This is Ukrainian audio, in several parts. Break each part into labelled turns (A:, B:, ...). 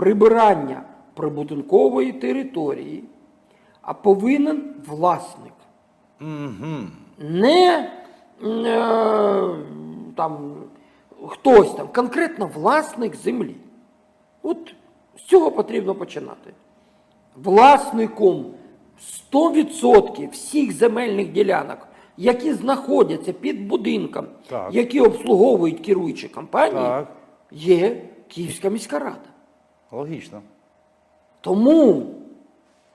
A: прибирання прибудинкової території, а повинен власник. Не е, там, хтось там, конкретно власник землі. От з цього потрібно починати. Власником 100% всіх земельних ділянок, які знаходяться під будинком,
B: Так.
A: які обслуговують керуючі компанії,
B: Так.
A: є Київська міська рада.
B: Логічно.
A: Тому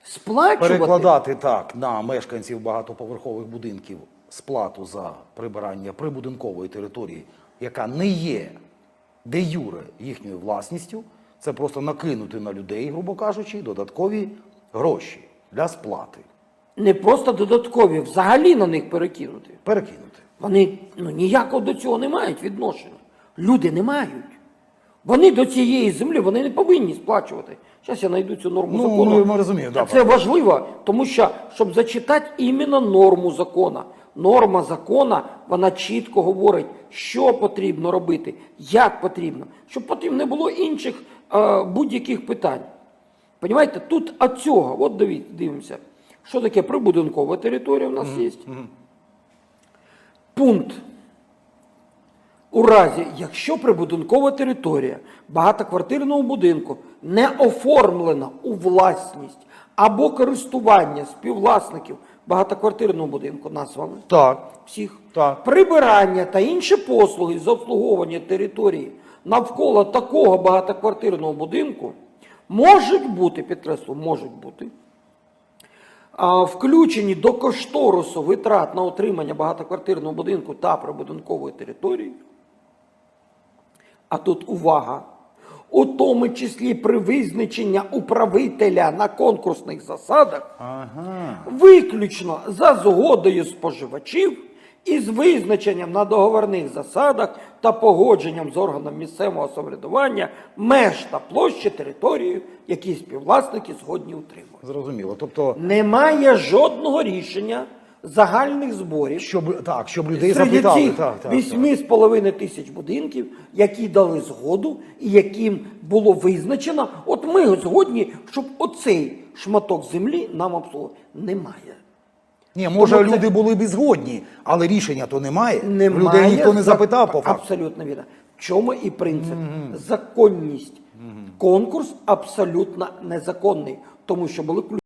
A: сплачувати
B: Перекладати так на мешканців багатоповерхових будинків сплату за прибирання прибудинкової території, яка не є де юре їхньою власністю, це просто накинути на людей, грубо кажучи, додаткові гроші для сплати.
A: не просто додаткові, взагалі на них перекинути.
B: Перекинути.
A: Вони ну, ніякого до цього не мають відношення. Люди не мають. Вони до цієї землі вони не повинні сплачувати. Зараз я знайду цю норму
B: Ну,
A: закону.
B: ми- ми розуміємо, да,
A: це важливо, тому що, щоб зачитати іменно норму закону. Норма закону, вона чітко говорить, що потрібно робити, як потрібно, щоб потім не було інших е, будь-яких питань. Понімаєте, тут от цього, от диві- дивимося, що таке прибудинкова територія у нас є. Пункт. У разі, якщо прибудинкова територія багатоквартирного будинку не оформлена у власність або користування співвласників багатоквартирного будинку, нас з вами
B: Так.
A: всіх,
B: Так.
A: прибирання та інші послуги з обслуговування території навколо такого багатоквартирного будинку можуть бути, підкреслю, можуть бути включені до кошторису витрат на отримання багатоквартирного будинку та прибудинкової території. А тут увага. У тому числі при визначенні управителя на конкурсних засадах
B: Ага.
A: виключно за згодою споживачів і з визначенням на договорних засадах та погодженням з органом місцевого самоврядування меж та площі території, які співвласники згодні утримують.
B: Зрозуміло. Тобто,
A: Немає жодного рішення загальних зборів
B: щоб так, щоб людей
A: серед
B: запитали.
A: цих
B: Так, так, так.
A: 8,5 тисяч будинків, які дали згоду і яким було визначено, от ми згодні, щоб оцей шматок землі нам обслуговувати. Немає.
B: Ні, може,
A: Тому це-
B: люди були б згодні, але рішення то немає.
A: Немає
B: Людей ніхто не
A: зак-
B: запитав по факту.
A: Абсолютно вірно. В чому і принцип? Законність. Конкурс абсолютно незаконний, тому що були ключ.